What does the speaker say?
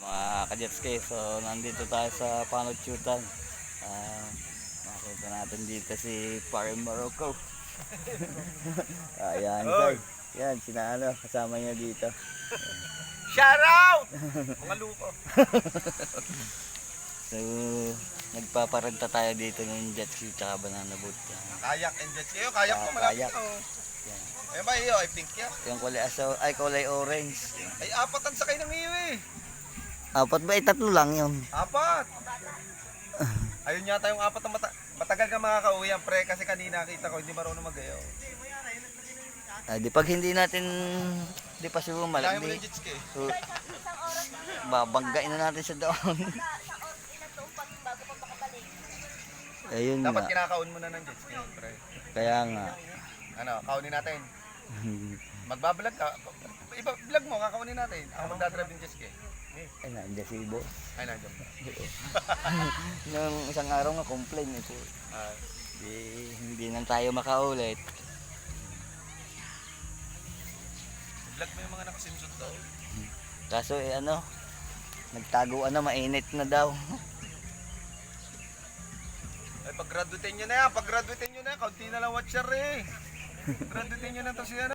Mga kajetski, so nandito tayo sa Panuchutan. Ah, makita natin dito si Pare Morocco. Ayan, guys. Yan, sina ano, kasama niya dito. Shout out! Mga luko. So, nagpaparenta tayo dito ng jet ski tsaka banana boat. Yan. Kayak and jet kayo. Kayak Ah, ko malapit kayak. oh. Yan. Eh ba iyo, ay pink yan. Yung kulay asaw, ay kulay orange. Ay apatan sakay ng iyo eh. Apat ba? Eh, tatlo lang yun. Apat. Ayun yata yung apat na mata matagal ka makakauwi yan pre kasi kanina kita ko hindi marunong magayo. Ah, di pag hindi natin, di pa si Kaya bumalag, mo ng jet ski. so, babanggain na natin sa doon. Ayun Dapat nga. kinakaon mo na ng jet ski pre. Kaya nga. Ano, kaunin natin. Magbablog ka. Iba vlog mo, kakaunin natin. Ako magdadrive ng jet ski. Ay, nandiyan si Bo. Ay nandiyan ba? Nung isang araw nga complain ito. Ah, Di, hindi na tayo makaulit. vlog mo yung mga nakasimsot daw. Kaso eh ano, nagtaguan na mainit na daw. Ay pag graduatein nyo na yan, pag graduatein nyo na yan, kaunti na lang watcher eh. Graduatein nyo na to siya